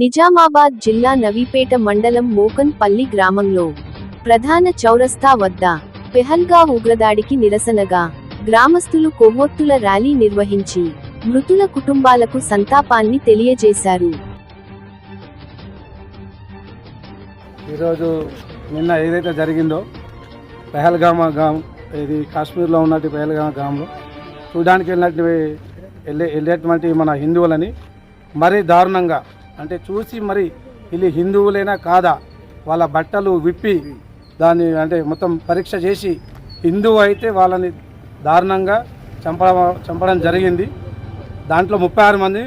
నిజామాబాద్ జిల్లా నవీపేట మండలం మోకన్పల్లి గ్రామంలో ప్రధాన చౌరస్తా వద్ద పెహల్గా ఉగ్రదాడికి నిరసనగా గ్రామస్తులు కొవ్వొత్తుల ర్యాలీ నిర్వహించి మృతుల కుటుంబాలకు సంతాపాన్ని తెలియజేశారు. ఈరోజు నిన్న ఏదైతే జరిగిందో పెహల్గామ గ్రామం ఇది కాశ్మీర్లో ఉన్నట్టు పెహల్గామ గ్రామంలో చూడడానికి వెళ్ళినట్టు వెళ్ళే వెళ్ళేటువంటి మన హిందువులని మరీ దారుణంగా అంటే చూసి మరి వీళ్ళు హిందువులైనా కాదా? వాళ్ళ బట్టలు విప్పి దాన్ని అంటే మొత్తం పరీక్ష చేసి హిందువు అయితే వాళ్ళని దారుణంగా చంపడం చంపడం జరిగింది. దాంట్లో ముప్పై ఆరు మంది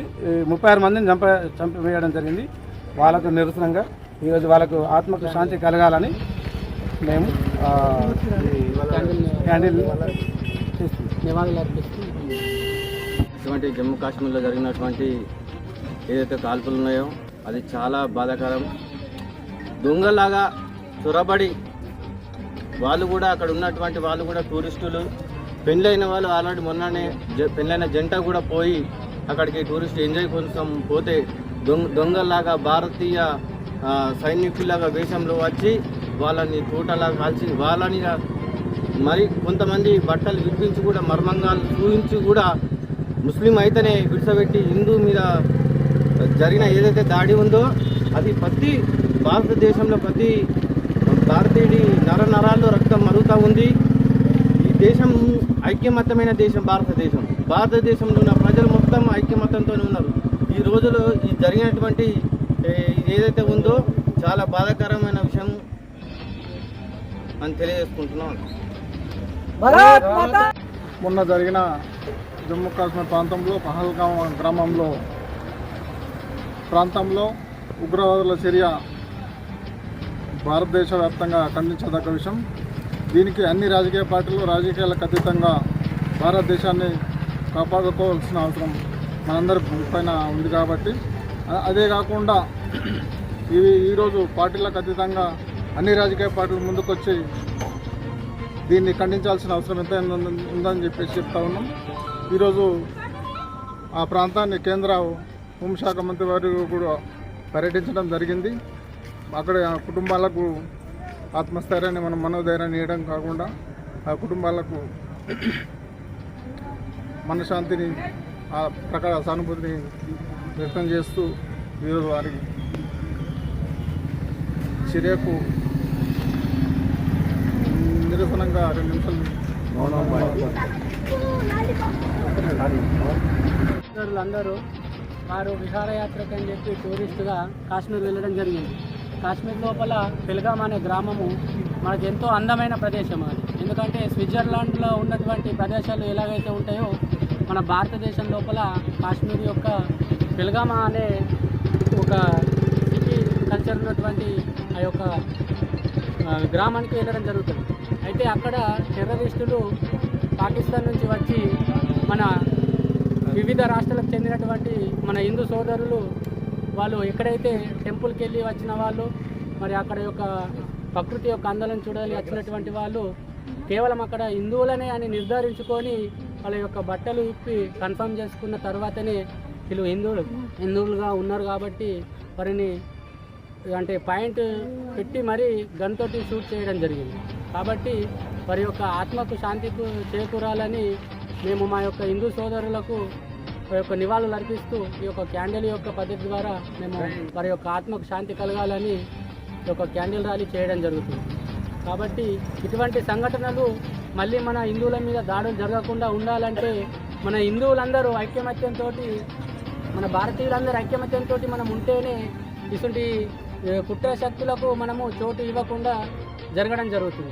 ముప్పై ఆరు మందిని చంప చంపివేయడం జరిగింది. వాళ్ళకు నిరసనంగా ఈరోజు వాళ్ళకు ఆత్మకు శాంతి కలగాలని మేము హ్యాండిల్ ఇటువంటి జమ్మూ కాశ్మీర్లో జరిగినటువంటి ఏదైతే కాల్పులు ఉన్నాయో అది చాలా బాధాకరం. దొంగలాగా చొరబడి వాళ్ళు కూడా అక్కడ ఉన్నటువంటి వాళ్ళు కూడా టూరిస్టులు. పెళ్ళైన వాళ్ళు ఆల్రెడీ మొన్ననే జ- పెళ్ళైన జంట కూడా పోయి అక్కడికి టూరిస్ట్ ఎంజాయ్ కోసం పోతే దొంగ దొంగలాగా భారతీయ సైనికులాగా వేషంలో వచ్చి వాళ్ళని తోటలా కాల్చి వాళ్ళని మరి కొంతమంది బట్టలు విడిపించి కూడా మర్మంగాలు చూపించి కూడా ముస్లిం అయితేనే విడిసబెట్టి హిందూ మీద జరిగిన ఏదైతే దాడి ఉందో అది ప్రతి భారతదేశంలో ప్రతి భారతీయుడి నర నరాల్లో రక్తం మరుగుతూ ఉంది. ఈ దేశం ఐక్యమత్తమైన దేశం భారతదేశం. భారతదేశంలో ఉన్న ప్రజలు మొత్తం ఐక్యమత్తంతో ఉన్నారు. ఈ రోజులో ఈ జరిగినటువంటి ఏదైతే ఉందో చాలా బాధాకరమైన విషయం అని తెలియజేసుకుంటున్నాం. మొన్న జరిగిన జమ్మూ కాశ్మీర్ ప్రాంతంలో పహల్గాం గ్రామంలో ప్రాంతంలో ఉగ్రవాదుల చర్య భారతదేశ వ్యాప్తంగా ఖండించదగ్గ విషయం. దీనికి అన్ని రాజకీయ పార్టీలు రాజకీయాలకు అతీతంగా భారతదేశాన్ని కాపాడుకోవాల్సిన అవసరం మనందరి పైన ఉంది కాబట్టి. అదే కాకుండా ఇవి ఈరోజు పార్టీలకు అతీతంగా అన్ని రాజకీయ పార్టీలు ముందుకొచ్చి దీన్ని ఖండించాల్సిన అవసరం ఎంత ఉందని చెప్పేసి చెప్తా ఉన్నాం. ఈరోజు ఆ ప్రాంతాన్ని కేంద్ర హోంశాఖ మంత్రి వారు కూడా పర్యటించడం జరిగింది. అక్కడ ఆ కుటుంబాలకు ఆత్మస్థైర్యాన్ని మనం మనోధైర్యాన్ని ఇవ్వడం కాకుండా ఆ కుటుంబాలకు మనశ్శాంతిని ఆ ప్రకార సానుభూతిని వ్యక్తం చేస్తూ ఈరోజు వారి చర్యకు నిరసనంగా రెండు నిమిషాలు అందరూ వారు విహారయాత్రకు అని చెప్పి టూరిస్టుగా కాశ్మీర్ వెళ్ళడం జరిగింది. కాశ్మీర్ లోపల పెల్గామ్ అనే గ్రామము మనకు ఎంతో అందమైన ప్రదేశం అది. ఎందుకంటే స్విట్జర్లాండ్లో ఉన్నటువంటి ప్రదేశాలు ఎలాగైతే ఉంటాయో మన భారతదేశం లోపల కాశ్మీర్ యొక్క పెల్గామా అనే ఒక సిటీ కల్చర్ ఉన్నటువంటి ఆ యొక్క గ్రామానికి వెళ్ళడం జరుగుతుంది. అయితే అక్కడ టెర్రరిస్టులు పాకిస్తాన్ నుంచి వచ్చి వివిధ రాష్ట్రాలకు చెందినటువంటి మన హిందూ సోదరులు వాళ్ళు ఎక్కడైతే టెంపుల్కి వెళ్ళి వచ్చిన వాళ్ళు మరి అక్కడ యొక్క ప్రకృతి యొక్క అందాలను చూడాలి వచ్చినటువంటి వాళ్ళు కేవలం అక్కడ హిందువులనే అని నిర్ధారించుకొని వాళ్ళ యొక్క బట్టలు ఇప్పి కన్ఫర్మ్ చేసుకున్న తర్వాతనే వీళ్ళు హిందువులు హిందువులుగా ఉన్నారు కాబట్టి వారిని అంటే పాయింట్ పెట్టి మరీ గన్తోటి షూట్ చేయడం జరిగింది. కాబట్టి వారి యొక్క ఆత్మకు శాంతికు చేకూరాలని మేము మా యొక్క హిందూ సోదరులకు యొక్క నివాళులు అర్పిస్తూ ఈ యొక్క క్యాండిల్ యొక్క పద్ధతి ద్వారా మేము వారి యొక్క ఆత్మకు శాంతి కలగాలని ఈ యొక్క క్యాండిల్ ర్యాలీ చేయడం జరుగుతుంది. కాబట్టి ఇటువంటి సంఘటనలు మళ్ళీ మన హిందువుల మీద దాడులు జరగకుండా ఉండాలంటే మన హిందువులందరూ ఐక్యమత్యంతో మన భారతీయులందరూ ఐక్యమత్యంతో మనం ఉంటేనే ఇటువంటి కుట్ర శక్తులకు మనము చోటు ఇవ్వకుండా జరగడం జరుగుతుంది.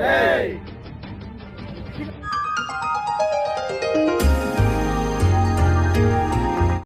Ei!